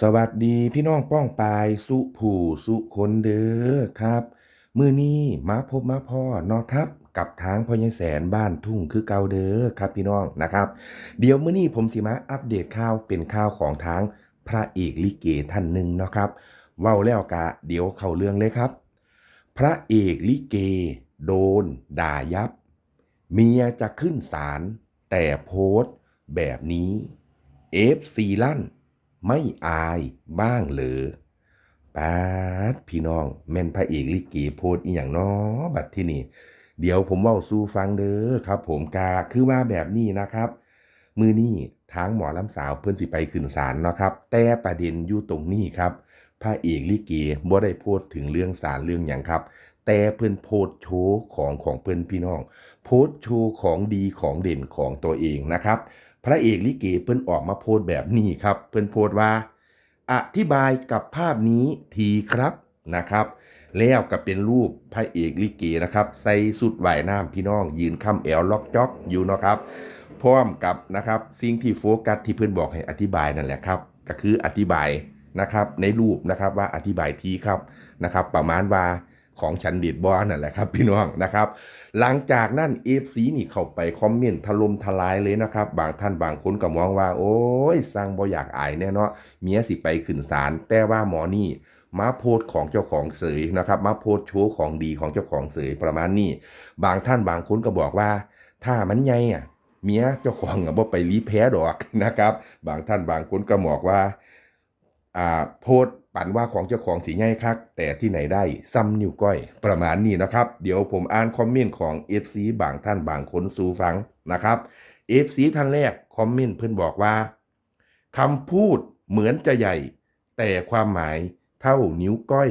สวัสดีพี่น้องป้องปายสุผู้สุคนเด้อครับ มือนี้มาพบมาพ่อเนาะครับ กับทางพ่อยังแสนบ้านทุ่งคือเก่าเด้อครับพี่น้องนะครับ เดี๋ยวมือนี้ผมสิมาอัปเดตข่าวเป็นข่าวของทางพระเอกลิเกท่านหนึ่งเนาะครับเว้าแล้วกะเดี๋ยวเข้าเรื่องเลยครับ พระเอกลิเก โดน ด่ายับ เมียจะขึ้นศาลแต่โพสต์แบบนี้เอฟซีลั่น ไม่อายบ้างหรือป๊าดพี่น้อง แม่นพระเอกลิเกโพสต์อีหยังน้อบัดที่นี่ เดี๋ยวผมเว้าสู่ฟังเด้อครับ ผมกาคือว่าแบบนี้นะครับ มือนี้ทางหมอลำสาวเพิ่อนสิไปขึ้นศาลเนาะครับ แต่ประเด็นอยู่ตรงนี้ครับพระเอกลิเกบ่ได้พสต์ถึงเรื่องศาลเรื่องหยังครับ แต่เพิ่อนโพสต์โชว์ของของเพิ่อนพี่น้อง โพสต์โชว์ของดีของเด่นของตัวเองนะครับ พระเอกลิเกเพิ่นออกมาโพสแบบนี้ครับ เพิ่นโพสว่า อธิบายกับภาพนี้ทีครับนะครับ แล้วก็เป็นรูปพระเอกลิเกนะครับ ใส่สุดว่ายน้ำพี่น้อง ยืนคำแอลล็อกจ็อกอยู่เนาะครับพร้อมกับนะครับสิ่งที่โฟกัสที่เพื่อนบอกให้อธิบายนั่นแหละครับ ก็คืออธิบายนะครับในรูปนะครับว่าอธิบายทีครับนะครับ ประมาณว่า ของฉันด็ดบอนั่นแหละครับ พี่น้องนะครับ หลังจากนั้นเอฟซีนี่เข้าไปคอมเมนต์ถล่มทลายเลยนะครับ บางท่านบางคนก็มองว่า โอ้ยสร้างบ่อยากอายแน่เนาะเมียสิไปขึ้นศาลแต่ว่าหมอนี่มาโพสของเจ้าของเสยนะครับมาโพสโชว์ของดีของเจ้าของเสยประมาณนี้ บางท่านบางคนก็บอกว่า ถ้ามันใหญ่อะเมียเจ้าของอะบ่ไปรีแพ้ดอกนะครับ บางท่านบางคนก็บอกว่าอ่าโพด ปั่นว่าของเจ้าของสีง่ายคัก แต่ที่ไหนได้ซ้ำนิ้วก้อย ประมาณนี้นะครับ เดี๋ยวผมอ่านคอมเมนต์ของ FC บางท่านบางคนสู่ฟังนะครับ FC ท่านแรกคอมเมนต์เพื่อนบอกว่าคำพูดเหมือนจะใหญ่ แต่ความหมายเท่านิ้วก้อย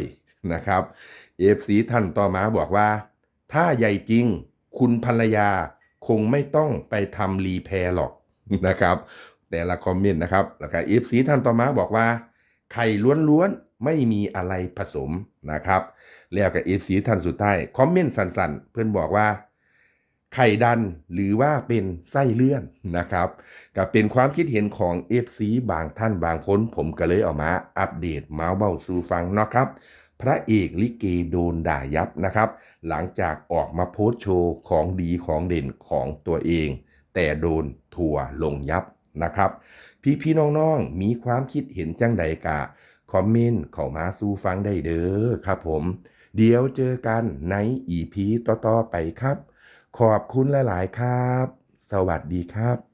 นะครับ FC ท่านต่อมาบอกว่า ถ้าใหญ่จริง คุณภรรยาคงไม่ต้องไปทำรีแพร์หรอกนะครับ แต่ละคอมเมนต์นะครับแล้วก็ FC ท่านต่อมาบอกว่า ไข่ล้วนๆ ไม่มีอะไรผสมนะครับ แล้วกับ FC ท่านสุดท้าย คอมเมนต์สั้นๆ เพื่อนบอกว่า ไข่ดันหรือว่าเป็นไส้เลื่อนนะครับก็เป็นความคิดเห็นของ FC บางท่านบางคน ผมก็เลยเออกมาอัปเดตมาเบ้าสู่ฟังเนาะครับพระเอกลิเกโดนด่ายับนะครับ หลังจากออกมาโพสต์โชว์ของดีของเด่นของตัวเอง แต่โดนทัวร์ลงยับ นะครับ พี่พี่น้องๆ มีความคิดเห็นจังใดกะ คอมเมนต์เข้ามาสู่ฟังได้เด้อครับผม เดี๋ยวเจอกันในอีพีต่อๆไปครับ ขอบคุณหลายๆครับ สวัสดีครับ